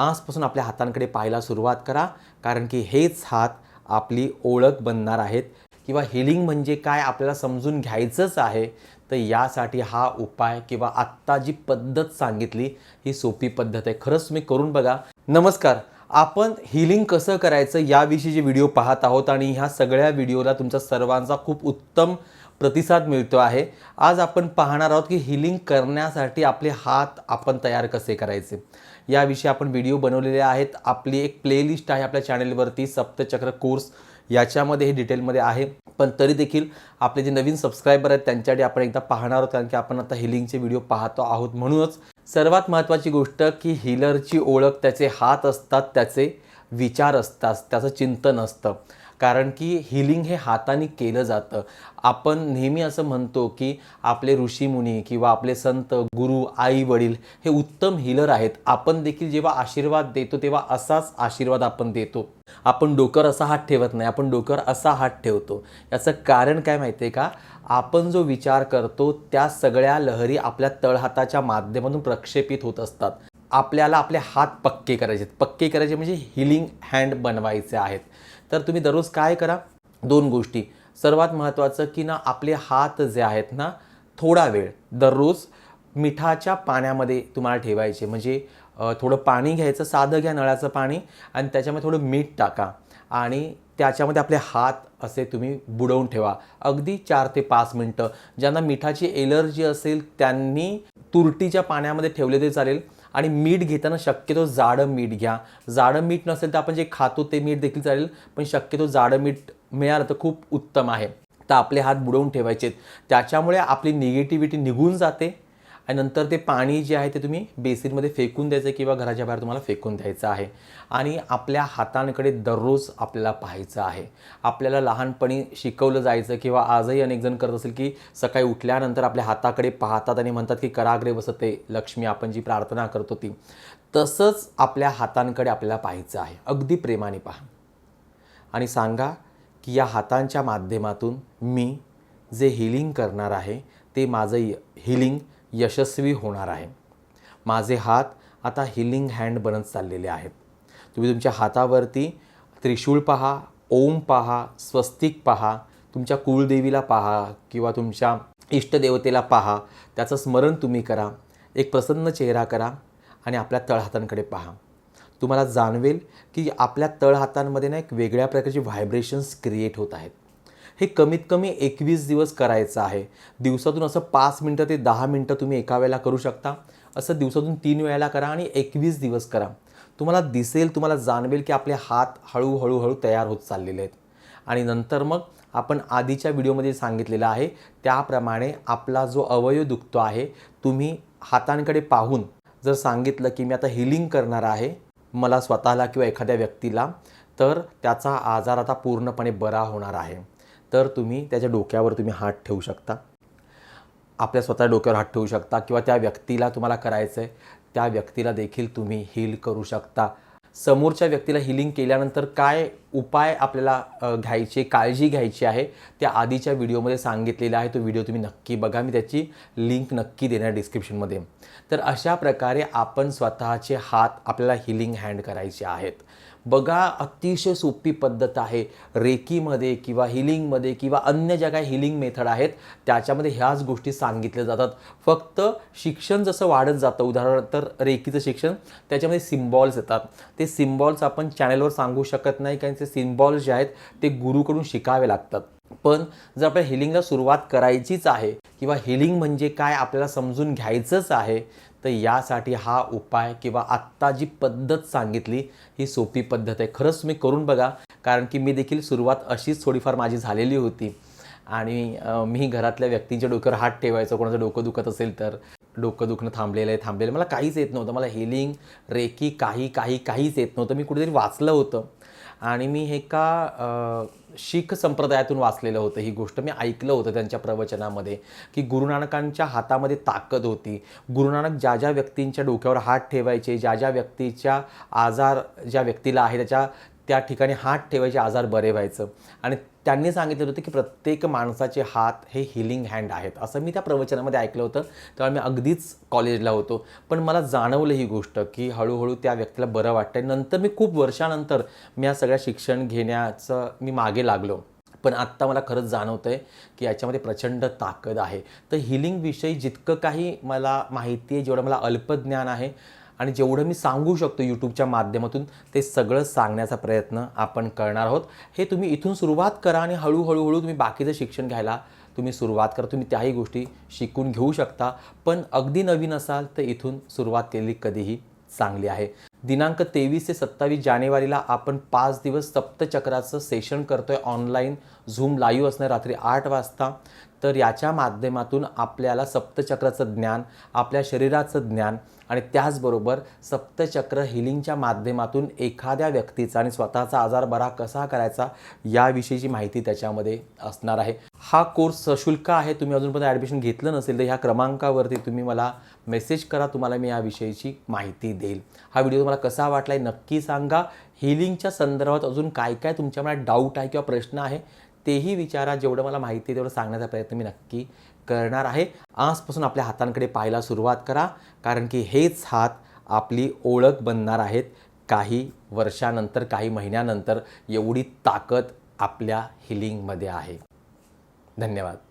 आजपासून आपल्या हातांकडे पाहायला सुरुवात करा कारण की हेच हात आपली ओळख बनणार आहेत. किंवा हिलिंग म्हणजे काय आपल्याला समजून घ्यायचंच आहे तर यासाठी हा उपाय किंवा आत्ता जी पद्धत सांगितली ही सोपी पद्धत आहे. खरंच तुम्ही करून बघा. नमस्कार. आपण हिलिंग कसं करायचं याविषयी जे व्हिडिओ पाहत आहोत आणि ह्या सगळ्या व्हिडिओला तुमचा सर्वांचा खूप उत्तम प्रतिसाद मिळतो आहे. आज आपण पाहणार आहोत की हिलिंग करण्यासाठी आपले हात आपण तयार कसे करायचे? याविषयी आपण व्हिडिओ बनवलेले आहेत. आपली एक प्लेलिस्ट आहे आपल्या चॅनेलवरती सप्तचक्र कोर्स याच्यामध्ये हे डिटेलमध्ये आहे. पण तरी देखील आपले जे नवीन सबस्क्रायबर आहेत त्यांच्यासाठी आपण एकदा पाहणार आहोत कारण की आपण आता हिलिंगचे व्हिडिओ पाहतो आहोत म्हणूनच. सर्वात महत्त्वाची गोष्ट की हिलरची ओळख त्याचे हात असतात त्याचे विचार असतात त्याचं चिंतन असतं. कारण की हिलिंग हे हाताने केलं जातं. आपण नेहमी असं म्हणतो की आपले ऋषीमुनी किंवा आपले संत गुरु आई वडील हे उत्तम हिलर आहेत. आपण देखील जेव्हा आशीर्वाद देतो तेव्हा असाच आशीर्वाद आपण देतो. आपण डोकर असा हात ठेवत नाही आपण डोकर असा हात ठेवतो. याचं कारण काय माहिती आहे का? आपण जो विचार करतो त्या सगळ्या लहरी आपल्या तळहाताच्या माध्यमातून प्रक्षेपित होत असतात. आपल्याला आपले हात पक्के करायचे आहेत. पक्के करायचे म्हणजे हिलिंग हँड बनवायचे आहेत. तर तुम्ही दररोज काय करा? दोन गोष्टी. सर्वात महत्त्वाचं की ना आपले हात जे आहेत ना थोडा वेळ दररोज मिठाच्या पाण्यामध्ये तुम्हाला ठेवायचे. म्हणजे थोडं पाणी घ्यायचं साधं घ्या नळाचं पाणी आणि त्याच्यामध्ये थोडं मीठ टाका. आणि त्याच्यामध्ये आपले हात असे तुम्ही बुडवून ठेवा. अगदी चार ते पाच मिनटं. ज्यांना मिठाची एलर्जी असेल त्यांनी तुरटीच्या पाण्यामध्ये ठेवले तरी चालेल. आणि मीठ घेताना शक्यतो जाडं मीठ घ्या. जाडं मीठ नसेल तर आपण जे खातो ते मीठ देखील चालेल पण शक्यतो जाडं मीठ मिळालं तर खूप उत्तम आहे. तर आपले हात बुडवून ठेवायचे त्याच्यामुळे आपली निगेटिव्हिटी निघून जाते. आणि नंतर ते पाणी जे आहे ते तुम्ही बेसिनमध्ये फेकून द्यायचं किंवा घराच्या बाहेर तुम्हाला फेकून द्यायचं आहे. आणि आपल्या हातांकडे दररोज आपल्याला पाहायचं आहे. आपल्याला लहानपणी शिकवलं जायचं किंवा आजही अनेक जण करत असेल की सकाळी उठल्यानंतर आपल्या हाताकडे पाहतात आणि म्हणतात की कराग्रे बसते लक्ष्मी आपण जी प्रार्थना करतो ती. तसंच आपल्या हातांकडे आपल्याला पाहायचं आहे. अगदी प्रेमाने पहा. आणि सांगा की या हातांच्या माध्यमातून मी जे हिलिंग करणार आहे ते माझं हिलिंग यशस्वी होणार आहे. माझे हात आता हिलिंग हँड बनत चाललेले आहेत. तुम्ही तुमच्या हातावरती त्रिशूळ पहा ओम पहा स्वस्तिक पहा तुमच्या कुळदेवीला पहा किंवा तुमच्या इष्टदेवतेला पहा. त्याचं स्मरण तुम्ही करा. एक प्रसन्न चेहरा करा आणि आपल्या तळहातांकडे पहा. तुम्हाला जाणवेल की आपल्या तळहातांमध्ये ना एक वेगळ्या प्रकारचे व्हायब्रेशन्स क्रिएट होत आहेत. हे कमीत कमी एकवीस दिवस करायचं आहे. दिवसातून असं पाच मिनटं ते दहा मिनटं तुम्ही एका वेळेला करू शकता. असं दिवसातून तीन वेळेला करा आणि एकवीस दिवस करा. तुम्हाला दिसेल तुम्हाला जाणवेल की आपले हात हळूहळूहळू तयार होत चाललेले आहेत. आणि नंतर मग आपण आधीच्या व्हिडिओमध्ये सांगितलेलं आहे त्याप्रमाणे आपला जो अवयव दुखतो आहे तुम्ही हातांकडे पाहून जर सांगितलं की मी आता हिलिंग करणार आहे मला स्वतःला किंवा एखाद्या व्यक्तीला तर त्याचा आजार आता पूर्णपणे बरा होणार आहे. तर तुम्ही त्याच्या डोक्यावर तुम्ही हात ठेवू शकता. आपल्या स्वतः डोक्यावर हात ठेवू शकता किंवा त्या व्यक्तीला तुम्हाला करायचं आहे त्या व्यक्तीला देखील तुम्ही हील करू शकता. समोरच्या व्यक्तीला हिलिंग केल्यानंतर काय उपाय आपल्याला घ्यायचे काळजी घ्यायची आहे त्या आधीच्या व्हिडिओमध्ये सांगितलेला आहे. तो व्हिडिओ तुम्ही नक्की बघा. मी त्याची लिंक नक्की देणार डिस्क्रिप्शनमध्ये तर अशा प्रकारे आपण स्वतःचे हात आपल्याला हिलिंग हँड करायचे आहेत. बघा अतिशय सोपी पद्धत आहे. रेकीमध्ये किंवा हिलिंगमध्ये किंवा अन्य ज्या काही हिलिंग मेथड आहेत त्याच्यामध्ये ह्याच गोष्टी सांगितल्या जातात. फक्त शिक्षण जसं वाढत जातं उदाहरणार्थ रेकीचं शिक्षण त्याच्यामध्ये सिम्बॉल्स येतात. ते सिम्बॉल्स आपण चॅनलवर सांगू शकत नाही कारण ते सिम्बॉल्स जे आहेत ते गुरुकडून शिकावे लागतात. पण जर आपल्या हिलिंगला सुरुवात करायचीच आहे किंवा हिलिंग म्हणजे काय आपल्याला समजून घ्यायचंच आहे तर यासाठी हा उपाय किंवा आत्ता जी पद्धत सांगितली ही सोपी पद्धत आहे. खरंच तुम्ही करून बघा कारण की मी देखील सुरुवात अशीच थोडीफार माझी झालेली होती. आणि मी घरातल्या व्यक्तींच्या डोक्यावर हात ठेवायचो कोणाचं डोकं दुखत असेल तर. डोकं दुखणं थांबलेलं आहे थांबलेलं मला काहीच येत नव्हतं. मला हिलिंग रेकी काही काही काहीच येत नव्हतं. मी कुठेतरी वाचलं होतं. आणि मी हे का शीख संप्रदायातून वाचलेलं होतं ही गोष्ट मी ऐकलं होतं त्यांच्या प्रवचनामध्ये की गुरुनानकांच्या हातामध्ये ताकद होती. गुरुनानक ज्या ज्या व्यक्तींच्या डोक्यावर हात ठेवायचे ज्या ज्या व्यक्तीच्या आजार ज्या व्यक्तीला आहे त्याच्या त्या ठिकाणी हात ठेवायचे आजार बरे व्हायचं. आणि त्यांनी सांगितलं होतं की प्रत्येक माणसाचे हात हे हिलिंग हँड आहेत. असं मी त्या प्रवचनामध्ये ऐकलं होतं. तेव्हा मी अगदीच कॉलेजला होतो. पण मला जाणवलं ही गोष्ट की हळूहळू त्या व्यक्तीला बरं वाटतंय. नंतर मी खूप वर्षानंतर मी या सगळ्या शिक्षण घेण्याचं मी मागे लागलो. पण आत्ता मला खरंच जाणवतं आहे की याच्यामध्ये प्रचंड ताकद आहे. तर हिलिंगविषयी जितकं काही मला माहिती आहे जेवढं मला अल्पज्ञान आहे आणि जेवढं मी सांगू शकतो यूट्यूबच्या माध्यमातून ते सगळं सांगण्याचा प्रयत्न आपण करणार आहोत. हे तुम्ही इथून सुरुवात करा आणि हळूहळू हळू तुम्ही बाकीचं शिक्षण घ्यायला तुम्ही सुरुवात करा. तुम्ही त्याही गोष्टी शिकून घेऊ शकता. पण अगदी नवीन असाल तर इथून सुरुवात केली कधीही चांगली आहे. दिनांक तेवीस ते सत्तावीस जानेवारीला आपण पाच दिवस सप्तचक्राचं सेशन करतोय ऑनलाईन. झूम लाईव्ह असणार रात्री आठ वाजता. तर याच्या माध्यमातून आपल्याला सप्तचक्राचं ज्ञान आपल्या शरीराचं ज्ञान आणि त्याचबरोबर सप्तचक्र हिलिंगच्या माध्यमातून एखाद्या व्यक्तीचा आणि स्वतःचा आजार बरा कसा करायचा याविषयीची माहिती त्याच्यामध्ये असणार आहे. हा कोर्स सशुल्क आहे तुम्ही अजूनपर्यंत ॲडमिशन घेतलं नसेल तर ह्या क्रमांकावरती तुम्ही मला मेसेज करा तुम्हाला मी याविषयीची माहिती देईल. हा व्हिडिओ तुम्हाला कसा वाटला आहे नक्की सांगा. हिलिंगच्या संदर्भात अजून काय काय तुमच्या मनात डाऊट आहे किंवा प्रश्न आहे तेही विचारा. जेवढं मला माहिती आहे तेवढं सांगण्याचा प्रयत्न मी नक्की करणार आहे. आजपासून आपल्या हातांकडे पाहायला सुरुवात करा कारण की हेच हात आपली ओळख बनणार आहेत. काही वर्षानंतर काही महिन्यानंतर एवढी ताकद आपल्या हिलिंगमध्ये आहे. धन्यवाद.